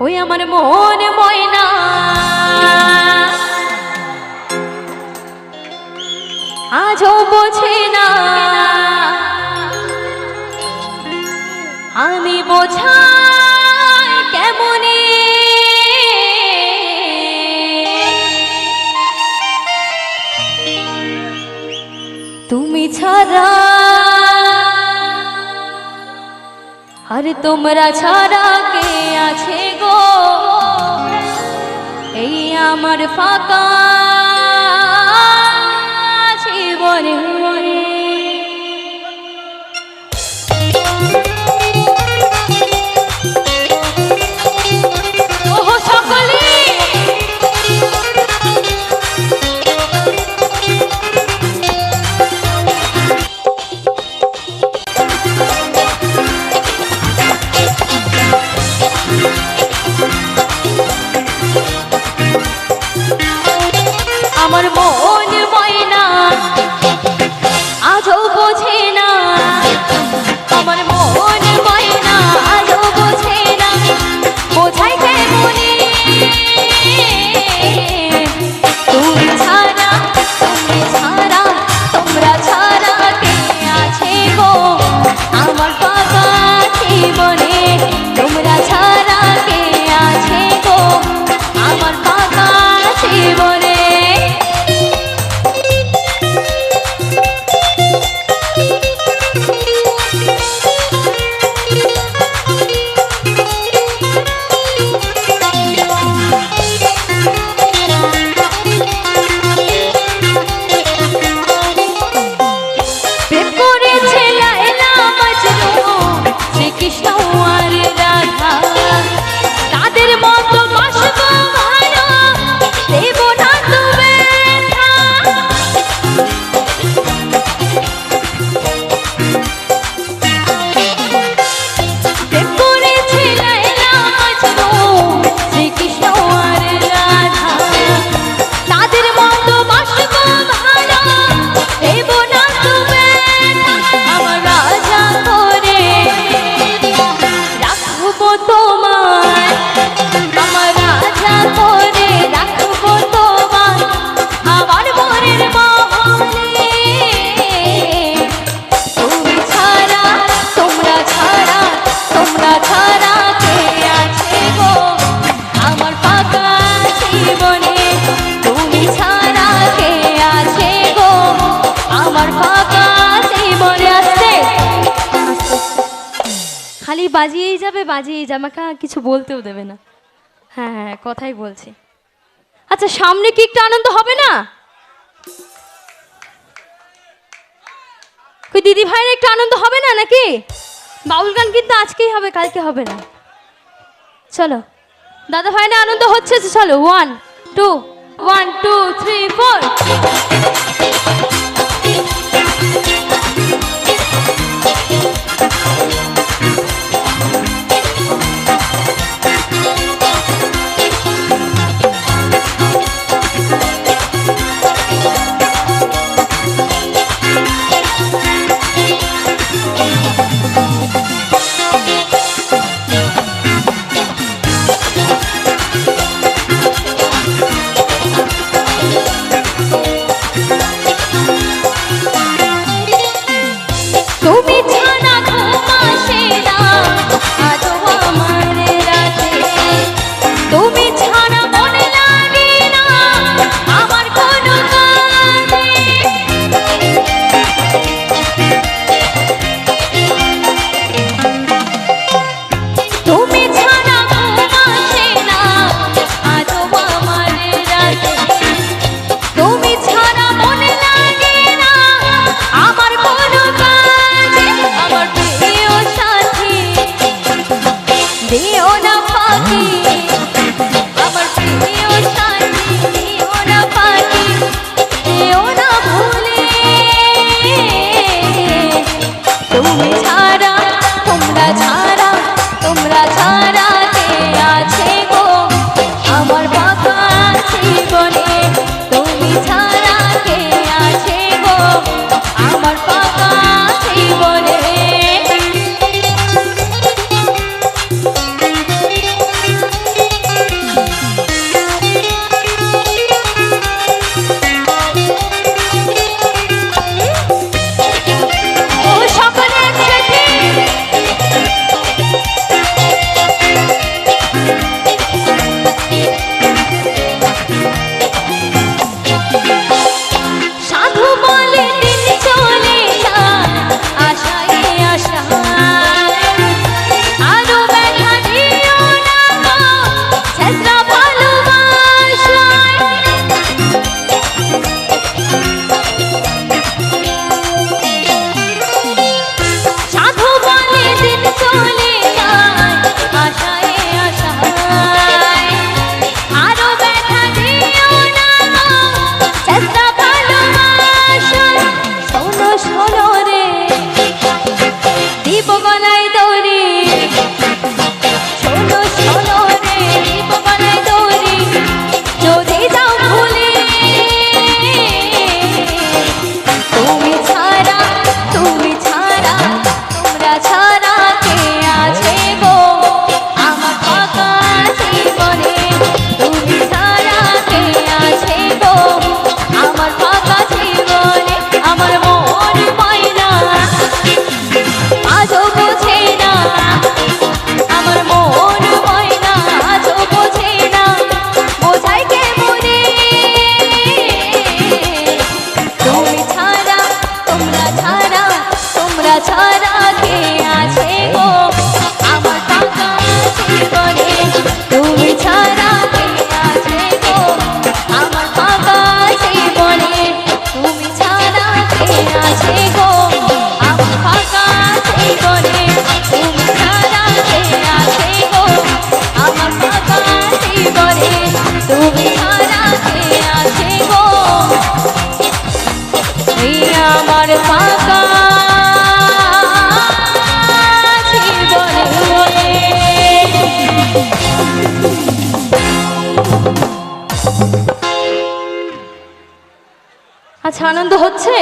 ওই আমার মন ময়না। আজও বোঝে না। আমি বোঝাই কেমনে? তুমি ছাড়া আরে তোমরা ছাড়া আমার ফাঁকা জীবনে। away. বাজিয়েই যাবে বাজিয়েই যাবে। আমাকে কিছু বলতেও দেবে না। হ্যাঁ হ্যাঁ কথাই বলছি। আচ্ছা সামনে কি একটু আনন্দ হবে না? দিদি ভাইয়ের একটু আনন্দ হবে না নাকি? বাউল গান কিন্তু আজকেই হবে, কালকে হবে না। চলো। দাদা ভাইরা আনন্দ হচ্ছে, চলো one two one two three four Sumi. আনন্দ হচ্ছে?